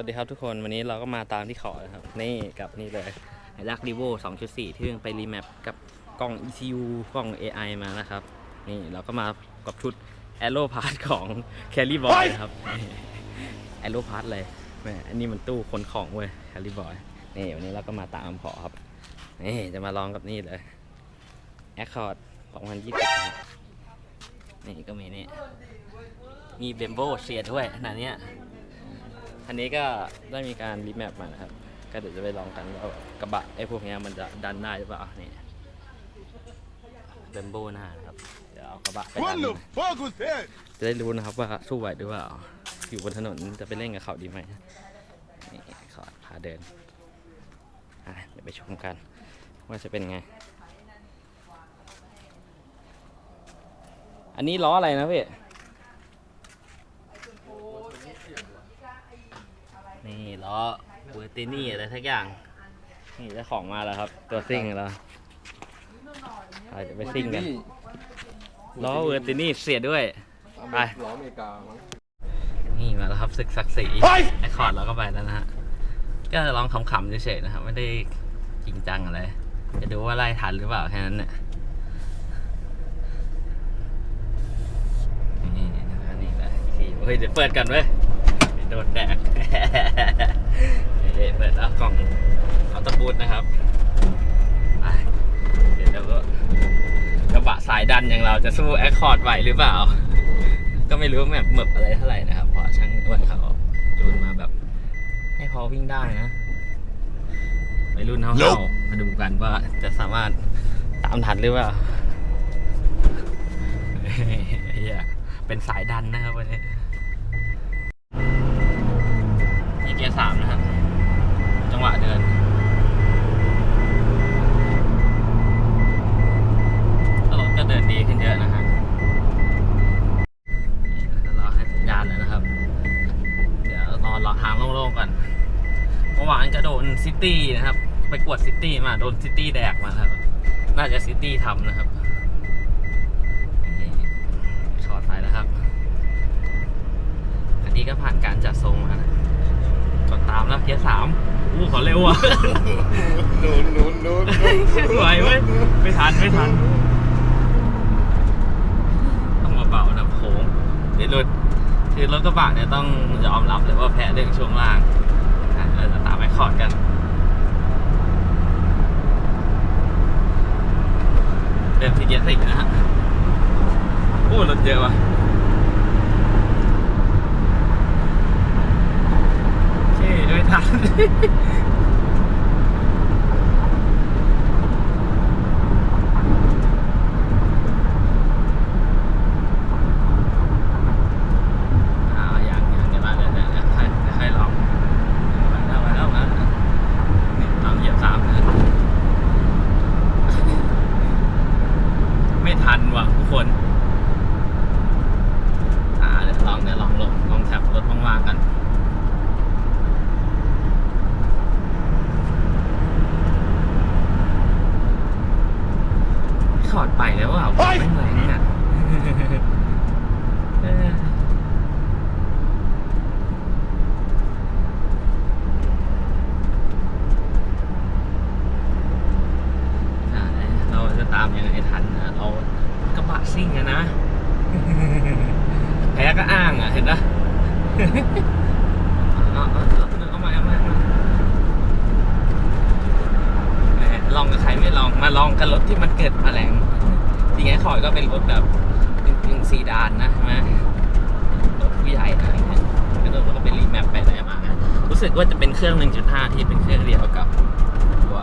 วัสดีครับทุกคนวันนี้เราก็มาตามที่ขอนะครับ นี่กับนี่เลยไอรักรีโว2.4 ที่เพิ่งไปรีแมปกับกล้อง ECU กล้อง AI มานะครับ นี่เราก็มากับชุด a e r o p a r t ของ Carry Boy นะครับ a e r o p a r t เลยแหมอันนี้มันตู้คนของเว้ย Carry Boy นี่วันนี้เราก็มาตามขอครับนี่จะมาลองกับนี่เลย Accord 2020นะครับนี่ก็มีนี่มีเบมโบเสียด้วยขนาดเนี้ย อันนี้ก็ได้มีการรีแมปมานะครับ ก็เดี๋ยวจะไปลองกันว่ากระบะไอ้พวกเนี้ยมันจะดันได้หรือเปล่านี่เบมโบหน้านะครับ เดี๋ยวเอากระบะไปดั What น the fuck was that? จะได้รู้นะครับว่าสู้ไหวหรือเปล่า อยู่บนถนนจะไปเล่นกับเขาดีไหมนี่ขอพาเดินอะเดี๋ยวไปชมกัน ว่าจะเป็นไง อันนี้ล้ออะไรนะพี่ นี่ล้อเวอร์ตินี่อะไรทักอย่าง นี่เจ้าของมาแล้วครับ ตัวซิ่งแล้วเราจะไปซิ่งกันล้อเวอร์ตินี่เสียด้วย ไป ล้ออเมริกามั้งนี่มาแล้วครับศึกศักดิ์ศรีเฮ้ยไอคอร์ดเราก็ไปแล้วนะฮะ ก็ลองขำๆเฉยๆนะครับ ไม่ได้จริงจังอะไร จะดูว่าไล่ทันหรือเปล่าแค่นั้นเนี่ยนี่นะครับนี่แหละขี่เฮ้ยเดี๋ยวเปิดกันเว้ยเดี๋ยว โดนแดกนี่เปิดแล้วกล่องเอาตะบูดนะครับไปเดี๋ยวเราก็กระบะสายดันอย่างเราจะสู้แอคคอร์ดไหวหรือเปล่า ก็ไม่รู้แบบหมึบอะไรเท่าไหร่นะครับ เพราะช่างอ้วนเขาจูนมาแบบ ให้พอวิ่งได้นะไปรุ่นเท่า Nope ๆมาดูกันว่าจะสามารถตามทันหรือเปล่าเฮียเป็นสายดันนะครับวันนี้นี่ เกียร์สามนะครับจังหวะเดินรถก็เดินดีขึ้นเยอะนะฮะรอให้สัญญาณแล้วนะครับ เดี๋ยวรอรอทางโล่งๆก่อนเมื่อวานก็โดนซิตี้นะครับ ไปกวดซิตี้มาโดนซิตี้แดกมาครับ น่าจะซิตี้ทำนะครับช็อตไปแล้วครับ อันนี้ก็ผ่านการจัดทรงมานะ กดตามแล้วเกียร์สามอู้ขอเร็วอะ No, no, no, no. ไหวเว้ยไม่ทันไม่ทัน ต้องมาเป่าน้ำโค้งเดี๋ยวรถคือรถกระบะเนี่ยต้องยอมรับเลยว่าแพ้เรื่องช่วงล่างอะเราจะตามไอ้คอร์ดกันเดิมที่เกียร์สี่นะฮะโอ้รถเยอะว่ะโอเคไม่ทัน อ่าอย่างอย่างเดี๋ยวมาเดี๋ยวเดี๋ยวเดี๋ยวให้เดี๋ยวให้ลองมาแล้วมาแล้วมาแล้วนี่ลองเหยียบสามนะไม่ทันว่ะทุกคน อ่าเดี๋ยวลองเดี๋ยวลองลงลองแท็บรถว่างๆกัน ขอดไปแล้วอะ เฮ้ย ไม่แรงอะ เออ อ่าเราจะตามยังไงทันนะเรากระบะซิ่งอะนะ แพ้ก็อ้างอะ เห็นนะ เอาเอาเอาเอามาเอามาเอามาแหมลองกับใครไม่ ลองกับรถที่มันเกิดมาแรงจริงไงคอยก็เป็นรถแบบกึ่งๆซีดานนะใช่ไหมรถผู้ใหญ่นะอะไรเงี้ยแล้วเราก็เป็นรีแมปไปอะไรมา รู้สึกว่าจะเป็นเครื่อง 1.5 ที่เป็นเครื่องเดียวกับตัว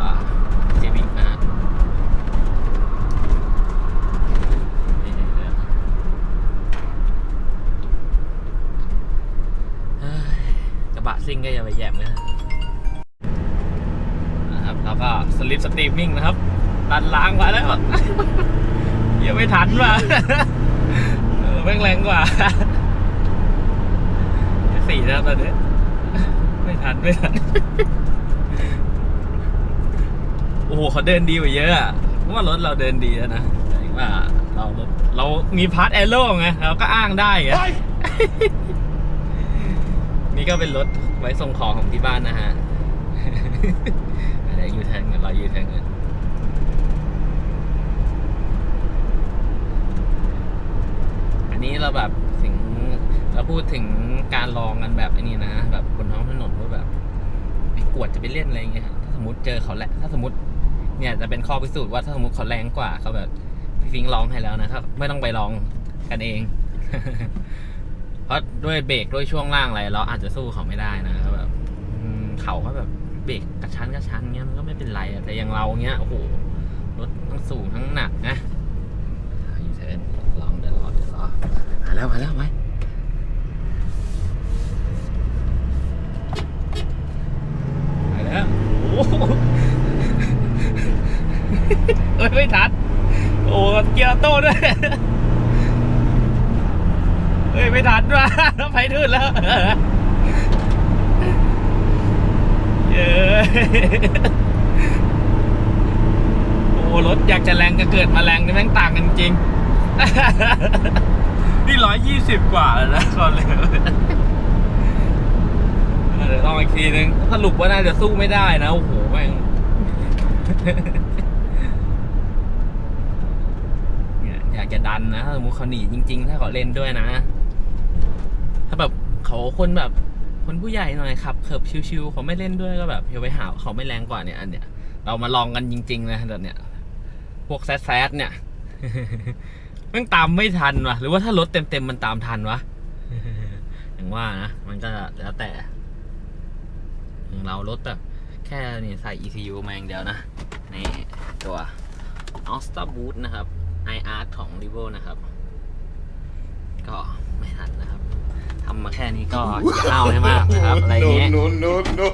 เจวิกนะฮะเฮ้ยกระบะซิ่งก็อย่าไปแย่มนะนะครับ แล้วก็สลิปสตรีมมิ่งนะครับ ดันล้างมาแล้วเหี้ยังไม่ทันว่ะเออแม่งแรงกว่าสี่แล้วตอนนี้ ไม่ทัน ไม่ทัน โอ้โหเขาเดินดีกว่าเยอะอะเพราะว่ารถเราเดินดีแล้วนะหมายถึงว่าเรารถเรามีพาร์ทแอโร่ไงเราก็อ้างได้ไง Hey! มีนี้ก็เป็นรถไว้ส่งของของที่บ้านนะฮะอะไรยูเทิร์นกันรอยูเทิร์นกันอันนี้เรา แบบถึงเราพูดถึงการลองกันแบบไอ้นี้นะ แบบบนท้องถนนว่าแบบไปกวดจะไปเล่นอะไรอย่างเงี้ยถ้าสมมติเจอเขาแหละถ้าสมมติเนี่ยจะเป็นข้อพิสูจน์ว่าถ้าสมมติเขาแรงกว่าเขาแบบพี่ฟิงค์ลองให้แล้วนะครับ ไม่ต้องไปลองกันเอง เพราะด้วยเบรกด้วยช่วงล่างอะไรเราอาจจะสู้เขาไม่ได้นะแบบเขาก็แบบเบรกกระชั้นกระชั้นเงี้ยมันก็ไม่เป็นไรแต่อย่างเราเงี้ยโอ้โหรถทั้งสูงทั้งหนักนะยูเทิร์น มาแล้วมาแล้วไหมมาแล้ว โอ้โหเอ้ยไม่ทัน โอ้เกียร์โต้ด้วยเฮ้ยไม่ทันว่ะไปทื่นแล้วเย้โอ้รถอยากจะแรงก็เกิดมาแรงนี่แม่งต่างกันจริง นี่ร้อยยี่สิบกว่าแล้วนะตอนเลยเดี๋ยวลองอีกทีนึงสรุปว่าน่าจะสู้ไม่ได้นะ โอ้โหแม่งอยากจะดันนะ ถ้าสมมติเขาหนีจริง ๆ ถ้าเขาเล่นด้วยนะ ถ้าแบบเขาคนแบบ คนผู้ใหญ่หน่อยขับเขิบชิวๆเขาไม่เล่นด้วยก็แบบเพียวไปหาเขาไม่แรงกว่าเนี่ยอันเนี้ยเรามาลองกันจริง ๆ นะแบบเนี้ยพวกแซดๆเนี่ย มันตามไม่ทันวะหรือว่าถ้ารถเต็มๆมันตามทันวะอย่างว่านะมันก็แล้วแต่อย่างเรารถแบบแค่นี่ใส่ ECU มาอย่างเดียวนะนี่ตัว a u s t a Boot นะครับ iArt ของ r e v o นะครับ ก็ไม่ทันนะครับทำมาแค่นี้ก็อย่าเอาให้มากนะครับอะไรอย่างเงี้ย No, no, no,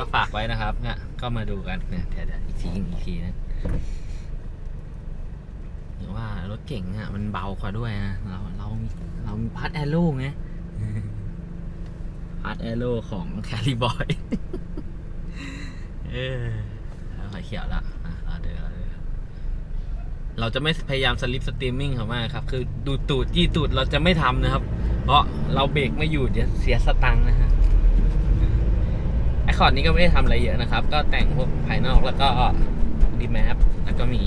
ก็ฝากไว้นะครับเนี่ยก็มาดูกันเนี่ยเดี๋ยวเดี๋ยวอีกทีอีกทีนะ หรือว่ารถเก่งอะมันเบากว่าด้วยนะเราเรามีเรามีพัดแอโร่ไงพัดแอโร่ของแคลิบอยเออไฟเขียวละอะรอเดี๋ยวรอเดี๋ยวเราจะไม่พยายามสลิปสตรีมมิ่งเขามากครับ คือดูตูดยี่ตูดเราจะไม่ทำนะครับ เพราะเราเบรกไม่อยู่เดี๋ยวเสียสตังค์นะฮะไอคอร์ดนี้ก็ไม่ได้ทำอะไรเยอะนะครับ ก็แต่งพวกภายนอกแล้วก็ดีแมปแล้วก็มี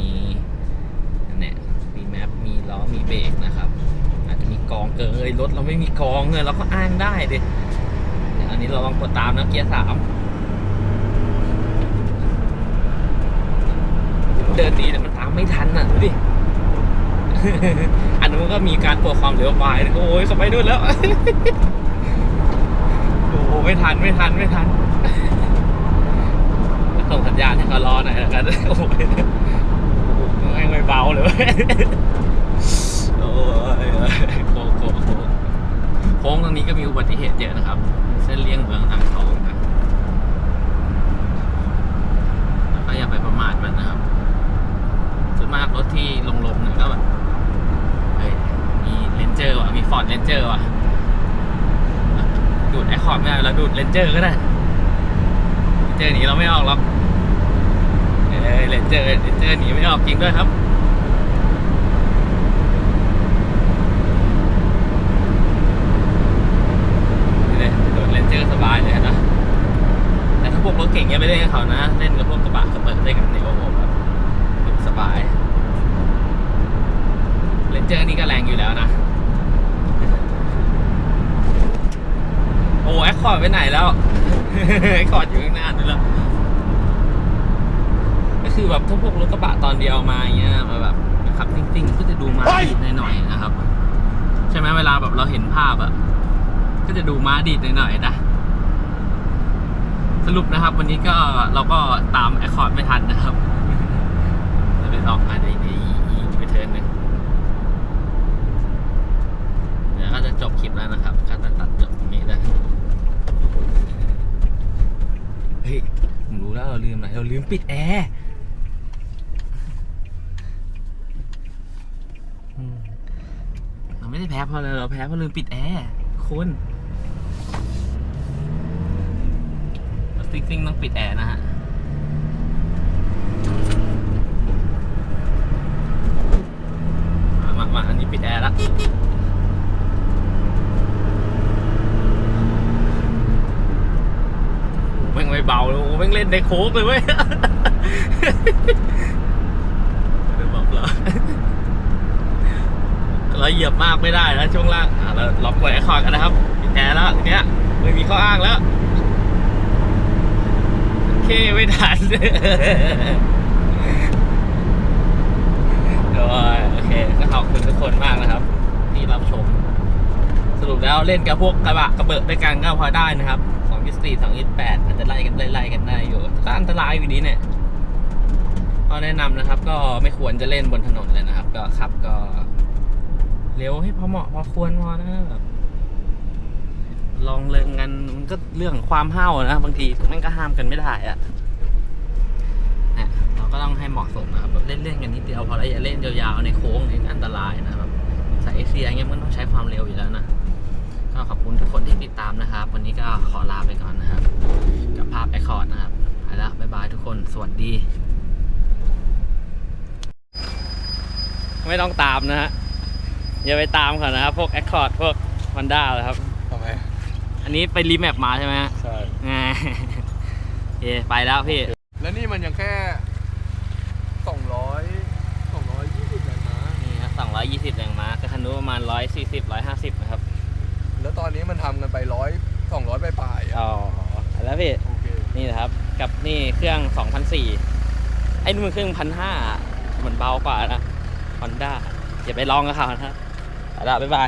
อันเนี้ยดีแมปมี ล้อมีเบรกนะครับ อาจจะมีกองเกินเลยรถเราไม่มีกองเลยเราก็อ้างได้ดิเดี๋ยวอันนี้เราลองกดตามนะเกียร์สามเดินดีแต่มันตามไม่ทันอะดูดิอันนู้นก็มีการปวดความเร็วไปโอ้ยเขาไปด้วยแล้วโอ้โหไม่ทันไม่ทันไม่ทันส่งสัญญาณให้เขารอหน่อยแล้วกันโอ้โหไม่ไม่ เบาเลยว้ยโอ้ยโค้งโค้งโค้งโค้งตรงนี้ก็มีอุบัติเหตุเยอะนะครับ เส้นเลี่ยงเมืองอ่างทองนะแล้วก็อย่าไปประมาทมันนะครับ ส่วนมากรถที่ลงๆเนี่ยก็แบบเฮ้ยมีเลนเจอร์ว่ะมีฟอร์ดเลนเจอร์ว่ะดูดแอคคอร์ดไม่ได้เราดูดเลนเจอร์ก็ได้เลนเจอร์หนีเราไม่ออกหรอกเอ้ยเลนเจอร์เลนเจอร์หนีไม่ออกจริงด้วยครับนี่เลยโดดเลนเจอร์สบายเลยนะ แต่ถ้าพวกรถเก่งเนี่ยไม่เล่นกับเขานะ เล่นกับพวกกระบะสเปิร์เล่นกับเนโอแบบสบายเลนเจอร์นี่ก็แรงอยู่แล้วนะ โอ้แอคคอร์ดไปไหนแล้วแอคคอร์ดอยู่ข้างหน้านู่นแล้วก็คือแบบถ้าพวกรถกระบะตอนเดียวมาอย่างเงี้ยมาแบบขับซิ่งๆก็จะดูม้าดีดหน่อยๆนะครับ ใช่ไหมเวลาแบบเราเห็นภาพอะก็จะดูม้าดีดหน่อยๆนะ สรุปนะครับ วันนี้ก็เราก็ตามแอคคอร์ดไม่ทันนะครับจะไปลองมาในในอีกไปเทิร์นหนึ่งเดี๋ยวก็จะจบคลิปแล้วนะครับก็จะตัดจบตรงนี้นะเฮ้ยผมรู้แล้วเราลืมอะไรเราลืมปิดแอร์เราไม่ได้แพ้เพราะอะไรเราแพ้เพราะลืมปิดแอร์คุณ ซิงซิงต้องปิดแอร์นะฮะมามาอันนี้ปิดแอร์ละเบาเลยโอ้แม่งเล่นในโค้กเลยเว้ยเดี๋ยวบอกแล้วเราเหยียบมากไม่ได้นะช่วงล่างเราล็อกไว้ไอคอร์ดกันนะครับปิดแอร์แล้วทีเนี้ยไม่มีข้ออ้างแล้ว ไม่ทันโดยโอเคก็ขอบคุณทุกคนมากนะครับ ที่รับชม สรุปแล้วเล่นกับพวกกระบะกระเบิดด้วยกันก็พอได้นะครับสองยี่สี่สองยี่แปดอาจจะไล่กันไล่ๆกันได้อยู่ก็อันตรายอยู่ดีเนี่ยก็แนะนำนะครับ ก็ไม่ควรจะเล่นบนถนนเลยนะครับ ก็ขับก็เร็วให้พอเหมาะพอควรพอนะแบบลองเลิงกันมันก็เรื่องความห้าวนะ บางทีมันก็ห้ามกันไม่ได้อะ ก็ต้องให้เหมาะสมนะครับแบบเล่นๆกันนิดเดียวพอแล้วอย่าเล่นยาวๆในโค้งนี่อันตรายนะครับสายเอเชียเงี้ยมันต้องใช้ความเร็วอยู่แล้วนะก็ขอบคุณทุกคนที่ติดตามนะครับ วันนี้ก็ขอลาไปก่อนนะครับ กับภาพแอคคอร์ดนะครับไปแล้วบ๊ายบายทุกคนสวัสดี ไม่ต้องตามนะฮะอย่าไปตามเขานะครับ พวกแอคคอร์ดพวกฮอนด้าเลยครับ ทำไมอันนี้ไปรีแมปมาใช่ไหมฮะใช่แหมโอเคไปแล้วพี่ แล้วนี่มันยังแค่ 120แรงม้าแต่คันนู้ประมาณ 140 150 นะครับ แล้วตอนนี้มันทำกันไปร้อยสองร้อยปลายๆอ๋อแล้วพี่นี่นะครับ กับนี่เครื่อง2004ไอ้นู่นมันเครื่อง1,500เหมือนเบากว่านะ Honda อย่าไปลองกับเขานะครับเอาละบ๊ายบาย